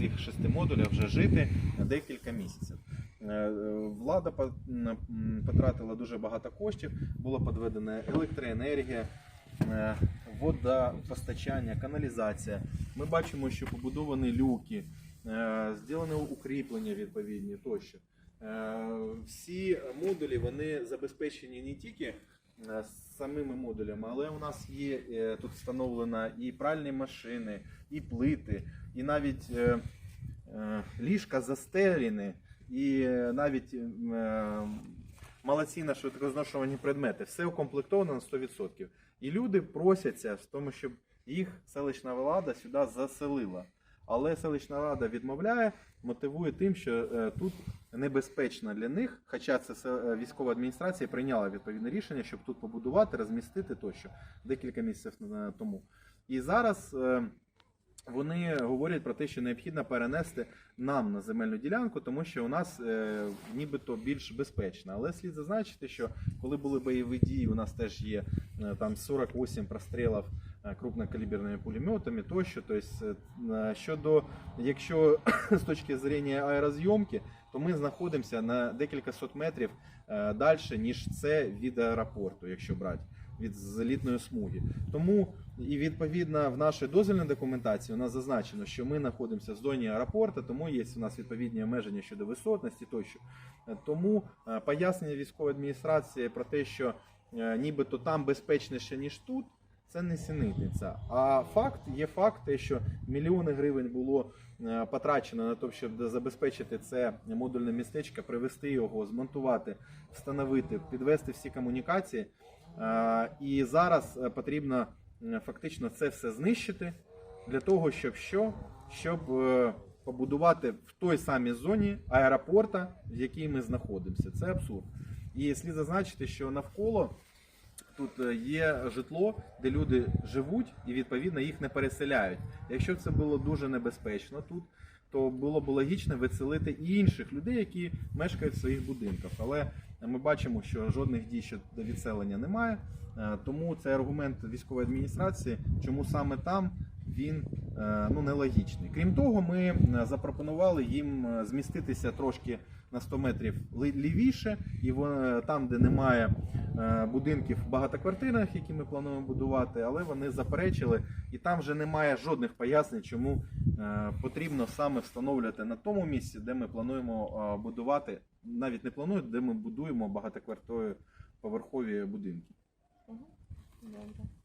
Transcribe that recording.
цих шести модулях вже жити декілька місяців. Е, Влада потратила дуже багато коштів, було підведена електроенергія, е, водопостачання, каналізація. Ми бачимо, що побудовані люки, е, зроблені укріплення відповідні тощо. Е, Всі модулі вони забезпечені не тільки е, самими модулями, але у нас є е, тут встановлена і пральні машини, і плити, і навіть е, ліжка застелені, і навіть е, малоцінно швидкозношувані предмети. Все укомплектовано на 100%. І люди просяться в тому, щоб їх селищна влада сюди заселила. Але селищна рада відмовляє, мотивує тим, що е, тут небезпечно для них, хоча це е, військова адміністрація прийняла відповідне рішення, щоб тут побудувати, розмістити тощо декілька місяців е, тому. І зараз вони говорять про те, що необхідно перенести нам на земельну ділянку, тому що у нас нібито більш безпечно. Але слід зазначити, що коли були бойові дії, у нас теж є там 48 прострілів е, крупнокаліберними пулеметами тощо. Тобто, е, щодо, якщо з точки зрення аерозйомки, то ми знаходимося на декілька сот метрів е, далі, ніж це від аеропорту, якщо брати від злітної смуги. Тому і відповідно в нашій дозвільній документації у нас зазначено, що ми знаходимося в зоні аеропорту, тому є у нас відповідні обмеження щодо висотності тощо. Тому пояснення військової адміністрації про те, що нібито там безпечніше ніж тут. Це не синитниця. А факт є факт, те, що мільйони гривень було е, потрачено на те, щоб забезпечити це модульне містечко, привести його, змонтувати, встановити, підвести всі комунікації. Е, І зараз е, потрібно фактично це все знищити для того, щоб що? Щоб побудувати в той самій зоні аеропорта, в якій ми знаходимося. Це абсурд. І слід зазначити, що навколо тут е, є житло, де люди живуть і відповідно їх не переселяють. Якщо це було дуже небезпечно тут, то було б логічно виселити і інших людей, які мешкають в своїх будинках. Але ми бачимо, що жодних дій щодо відселення немає. Е, Тому це аргумент військової адміністрації, чому саме там він е, ну, нелогічний. Крім того, ми е, запропонували їм е, зміститися трошки на 100 метрів лівіше, і там, де немає будинків в багатоквартирних, які ми плануємо будувати, але вони заперечили, і там вже немає жодних пояснень, чому потрібно саме встановлювати на тому місці, де ми плануємо будувати, навіть не плануємо, де ми будуємо багатоквартирні поверхові будинки. Добре.